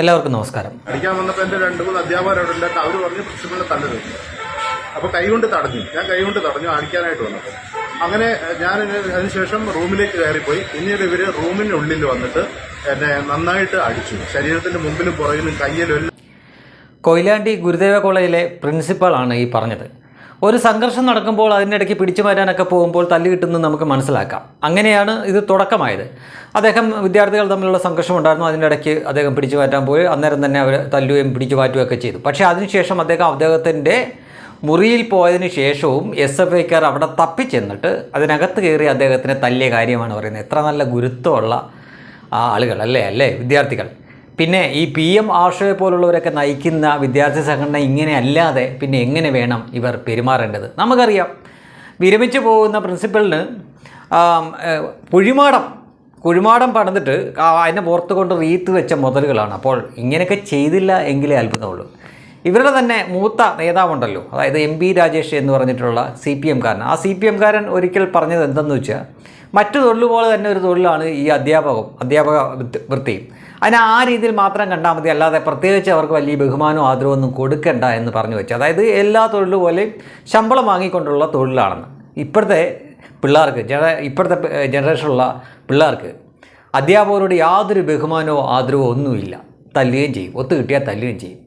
എല്ലാവർക്കും നമസ്കാരം. പഠിക്കാൻ വന്നപ്പോൾ എന്റെ രണ്ട് മൂന്ന് അധ്യാപകരോടുണ്ട് അവർ പറഞ്ഞു പ്രിൻസിപ്പളിനെ തല്ലരുത് അപ്പോൾ കൈകൊണ്ട് തടഞ്ഞു. ഞാൻ കൈകൊണ്ട് തടഞ്ഞു അടിക്കാനായിട്ട് വന്നു. അങ്ങനെ ഞാൻ അതിനുശേഷം റൂമിലേക്ക് കയറിപ്പോയി. പിന്നീട് ഇവർ റൂമിനുള്ളിൽ വന്നിട്ട് എന്നെ നന്നായിട്ട് അടിച്ചു. ശരീരത്തിന്റെ മുമ്പിലും പുറകിലും കയ്യിലും കൊയിലാണ്ടി ഗുരുദേവ കോളേജിലെ പ്രിൻസിപ്പളാണ് ഈ പറഞ്ഞത്. ഒരു സംഘർഷം നടക്കുമ്പോൾ അതിനിടയ്ക്ക് പിടിച്ചു മാറ്റാനൊക്കെ പോകുമ്പോൾ തല്ലു കിട്ടുന്നത് നമുക്ക് മനസ്സിലാക്കാം. അങ്ങനെയാണ് ഇത് തുടക്കമായത്. അദ്ദേഹം വിദ്യാർത്ഥികൾ തമ്മിലുള്ള സംഘർഷം ഉണ്ടായിരുന്നു. അതിന്റെ ഇടയ്ക്ക് അദ്ദേഹം പിടിച്ചു മാറ്റാൻ പോയി. അന്നേരം തന്നെ അവർ തല്ലുകയും പിടിച്ചു മാറ്റുകയൊക്കെ ചെയ്തു. പക്ഷേ അതിനുശേഷം അദ്ദേഹം അദ്ദേഹത്തിന്റെ മുറിയിൽ പോയതിന് ശേഷവും എസ് എഫ് ഐക്കാർ അവിടെ തപ്പിച്ചെന്നിട്ട് അതിനകത്ത് കയറി അദ്ദേഹത്തിനെ തല്ലിയ കാര്യമാണ് പറയുന്നത്. എത്ര നല്ല ഗുരുത്വമുള്ള ആളുകൾ അല്ലേ? അല്ലേ? വിദ്യാർത്ഥികൾ. പിന്നെ ഈ പി എം ആഷയെ പോലുള്ളവരൊക്കെ നയിക്കുന്ന വിദ്യാർത്ഥി സംഘടന ഇങ്ങനെ അല്ലാതെ പിന്നെ എങ്ങനെ വേണം ഇവർ പെരുമാറേണ്ടത്? നമുക്കറിയാം. വിരമിച്ചു പോകുന്ന ഏഹ്, കുഴിമാടം കുഴിമാടം പണിതിട്ട് അതിനെ പുറത്ത് കൊണ്ട് റീത്ത് വെച്ച മുതലുകളാണ്. അപ്പോൾ ഇങ്ങനെയൊക്കെ ചെയ്തില്ല എങ്കിലേ അത്ഭുതമുള്ളൂ. ഇവരുടെ തന്നെ മൂത്ത നേതാവുണ്ടല്ലോ അതായത് എം പി രാജേഷ് എന്ന് പറഞ്ഞിട്ടുള്ള സി പി എംകാരൻ ആ സി പി എംകാരൻ ഒരിക്കൽ പറഞ്ഞത് എന്തെന്ന് വെച്ചാൽ മറ്റു തൊഴിൽ പോലെ തന്നെ ഒരു തൊഴിലാണ് ഈ അധ്യാപകം അധ്യാപക വൃത്തിയും. അതിനെ ആ രീതിയിൽ മാത്രം കണ്ടാൽ മതി. അല്ലാതെ പ്രത്യേകിച്ച് അവർക്ക് വലിയ ബഹുമാനവും ആദരവും ഒന്നും കൊടുക്കണ്ട എന്ന് പറഞ്ഞു വെച്ചു അതായത് എല്ലാ തൊഴിലും പോലെയും ശമ്പളം വാങ്ങിക്കൊണ്ടുള്ള തൊഴിലാണെന്ന്. ഇപ്പോഴത്തെ പിള്ളേർക്ക് ജന ഇപ്പോഴത്തെ ജനറേഷനുള്ള പിള്ളേർക്ക് അധ്യാപകരോട് യാതൊരു ബഹുമാനമോ ആദരവോ ഒന്നുമില്ല. തല്ലുകയും ചെയ്യും. ഒത്തു കിട്ടിയാൽ തല്ലുകയും ചെയ്യും.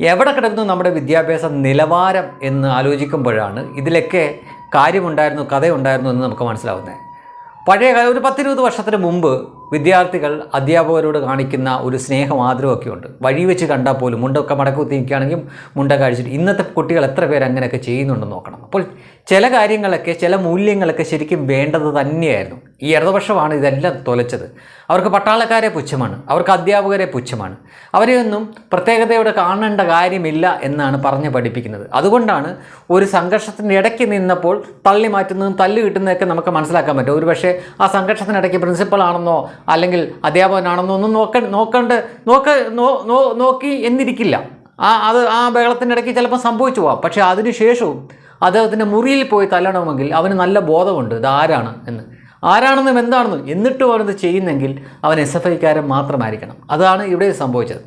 എവിടെ കിടക്കുന്നു നമ്മുടെ വിദ്യാഭ്യാസ നിലവാരം എന്ന് ആലോചിക്കുമ്പോഴാണ് ഇതിലൊക്കെ കാര്യമുണ്ടായിരുന്നു കഥയുണ്ടായിരുന്നു എന്ന് നമുക്ക് മനസ്സിലാവുന്നത്. പഴയ ഒരു പത്തിരുപത് വർഷത്തിന് മുമ്പ് വിദ്യാർത്ഥികൾ അധ്യാപകരോട് കാണിക്കുന്ന ഒരു സ്നേഹം ആദരവൊക്കെ ഉണ്ട് വഴി വെച്ച് കണ്ടാൽ പോലും മുണ്ടൊക്കെ മടക്കുത്തി നിൽക്കുകയാണെങ്കിൽ മുണ്ട കഴിച്ചിട്ട് ഇന്നത്തെ കുട്ടികൾ എത്ര പേര് അങ്ങനെയൊക്കെ ചെയ്യുന്നുണ്ടെന്ന് നോക്കണം. അപ്പോൾ ചില കാര്യങ്ങളൊക്കെ ചില മൂല്യങ്ങളൊക്കെ ശരിക്കും വേണ്ടത് തന്നെയായിരുന്നു. ഈ ഇടതുപക്ഷമാണ് ഇതെല്ലാം തൊലച്ചത്. അവർക്ക് പട്ടാളക്കാരെ പുച്ഛമാണ് അവർക്ക് അധ്യാപകരെ പുച്ഛമാണ്. അവരെയൊന്നും പ്രത്യേകതയോടെ കാണേണ്ട കാര്യമില്ല എന്നാണ് പറഞ്ഞ് പഠിപ്പിക്കുന്നത്. അതുകൊണ്ടാണ് ഒരു സംഘർഷത്തിന്റെ ഇടയ്ക്ക് നിന്നപ്പോൾ തള്ളി മാറ്റുന്നതും തല്ല് കിട്ടുന്നതൊക്കെ നമുക്ക് മനസ്സിലാക്കാൻ പറ്റും. ഒരു പക്ഷേ ആ സംഘർഷത്തിനിടയ്ക്ക് പ്രിൻസിപ്പൾ ആണെന്നോ അല്ലെങ്കിൽ അധ്യാപകനാണെന്നോ ഒന്നും നോക്ക നോക്കണ്ട് നോക്ക നോക്കി എന്നിരിക്കില്ല. ആ അത് ആ ബഹളത്തിന്റെ ഇടയ്ക്ക് ചിലപ്പോൾ സംഭവിച്ചു പോവാം. പക്ഷേ അതിനുശേഷവും അദ്ദേഹത്തിന്റെ മുറിയിൽ പോയി തല്ലണമെങ്കിൽ അവന് നല്ല ബോധമുണ്ട്. ഇത് ആരാണ് എന്ന്. ആരാണെന്നും എന്താണെന്നും എന്നിട്ടും അവനത് ചെയ്യുന്നെങ്കിൽ അവൻ എസ് എഫ് ഐക്കാരൻ മാത്രമായിരിക്കണം. അതാണ് ഇവിടെ സംഭവിച്ചത്.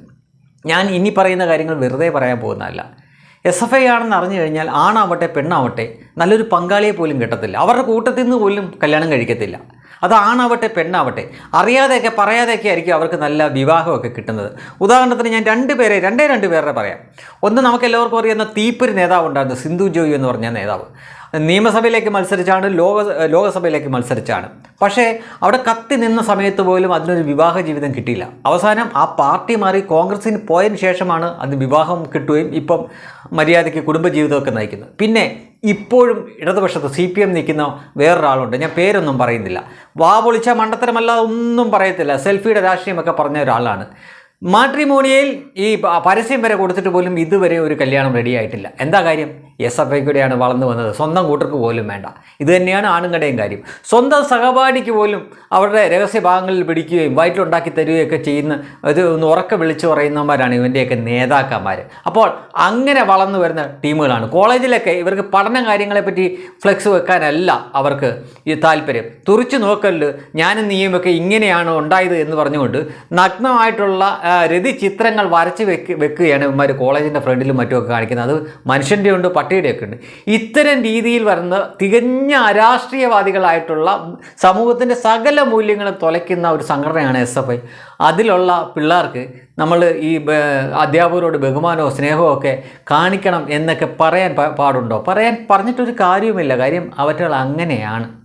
ഞാൻ ഇനി പറയുന്ന കാര്യങ്ങൾ വെറുതെ പറയാൻ പോകുന്നതല്ല. എസ് എഫ് ഐ ആണെന്ന് അറിഞ്ഞു കഴിഞ്ഞാൽ ആണാവട്ടെ പെണ്ണാവട്ടെ നല്ലൊരു പങ്കാളിയെ പോലും കിട്ടത്തില്ല. അവരുടെ കൂട്ടത്തിൽ നിന്ന് പോലും കല്യാണം കഴിക്കത്തില്ല. അത് ആണാവട്ടെ പെണ്ണാവട്ടെ അറിയാതെയൊക്കെ പറയാതെയൊക്കെ ആയിരിക്കും അവർക്ക് നല്ല വിവാഹമൊക്കെ കിട്ടുന്നത്. ഉദാഹരണത്തിന് ഞാൻ രണ്ട് പേരെ രണ്ടേ രണ്ട് പേരുടെ പറയാം. ഒന്ന് നമുക്ക് എല്ലാവർക്കും അറിയുന്ന തീപ്പൊരു നേതാവ് ഉണ്ടായിരുന്നു സിന്ധു ജോയി എന്ന് പറഞ്ഞ നേതാവ്. നിയമസഭയിലേക്ക് മത്സരിച്ചാണ് ലോക ലോകസഭയിലേക്ക് മത്സരിച്ചാണ്. പക്ഷേ അവിടെ കത്തി നിന്ന സമയത്ത് പോലും അതിനൊരു വിവാഹ ജീവിതം കിട്ടിയില്ല. അവസാനം ആ പാർട്ടി മാറി കോൺഗ്രസിന് പോയതിന് ശേഷമാണ് അത് വിവാഹം കിട്ടുകയും ഇപ്പം മര്യാദയ്ക്ക് കുടുംബജീവിതമൊക്കെ നയിക്കുന്നത്. പിന്നെ ഇപ്പോഴും ഇടതുപക്ഷത്ത് സി പി എം നിൽക്കുന്ന വേറൊരാളുണ്ട്. ഞാൻ പേരൊന്നും പറയുന്നില്ല. വാ പൊളിച്ച മണ്ടത്തരമല്ലാതെ ഒന്നും പറയത്തില്ല. സെൽഫിയുടെ രാഷ്ട്രീയമൊക്കെ പറഞ്ഞ ഒരാളാണ്. മാട്രിമോണിയയിൽ ഈ പരസ്യം വരെ കൊടുത്തിട്ട് പോലും ഇതുവരെ ഒരു കല്യാണം റെഡി ആയിട്ടില്ല. എന്താ കാര്യം? എസ് എഫ് ഐക്കൂടെയാണ് വളർന്നു വന്നത്. സ്വന്തം കൂട്ടർക്ക് പോലും വേണ്ട. ഇത് തന്നെയാണ് ആണുങ്ങളുടെയും കാര്യം. സ്വന്തം സഹപാഠിക്ക് പോലും അവരുടെ രഹസ്യ ഭാഗങ്ങളിൽ പിടിക്കുകയും വയറ്റിലുണ്ടാക്കി തരികയൊക്കെ ചെയ്യുന്ന ഇത് ഒന്ന് ഉറക്ക വിളിച്ചു പറയുന്നവന്മാരാണ് ഇവന്റെയൊക്കെ നേതാക്കന്മാർ അപ്പോൾ അങ്ങനെ വളർന്നു വരുന്ന ടീമുകളാണ്. കോളേജിലൊക്കെ ഇവർക്ക് പഠന കാര്യങ്ങളെപ്പറ്റി ഫ്ലെക്സ് വെക്കാനല്ല അവർക്ക് ഈ താല്പര്യം. തുറിച്ചു നോക്കൽ ഞാനും നീയുമൊക്കെ ഇങ്ങനെയാണ് ഉണ്ടായത് എന്ന് പറഞ്ഞുകൊണ്ട് നഗ്നമായിട്ടുള്ള രതി ചിത്രങ്ങൾ വരച്ച് വെക്ക് വെക്കുകയാണ് ഇവന്മാർ കോളേജിന്റെ ഫ്രണ്ടിലും മറ്റുമൊക്കെ കാണിക്കുന്നത്. അത് മനുഷ്യന്റെ ഉണ്ട് പട്ടിയുടെയൊക്കെ ഉണ്ട്. ഇത്തരം രീതിയിൽ വരുന്ന തികഞ്ഞ അരാഷ്ട്രീയവാദികളായിട്ടുള്ള സമൂഹത്തിന്റെ സകല മൂല്യങ്ങളും തുലയ്ക്കുന്ന ഒരു സംഘടനയാണ് എസ് എഫ് ഐ. അതിലുള്ള പിള്ളേർക്ക് നമ്മൾ ഈ അധ്യാപകരോട് ബഹുമാനമോ സ്നേഹമോ ഒക്കെ കാണിക്കണം എന്നൊക്കെ പറയാൻ പാടുണ്ടോ? പറയാൻ പറഞ്ഞിട്ടൊരു കാര്യവുമില്ല. കാര്യം അവറ്റകൾ അങ്ങനെയാണ്.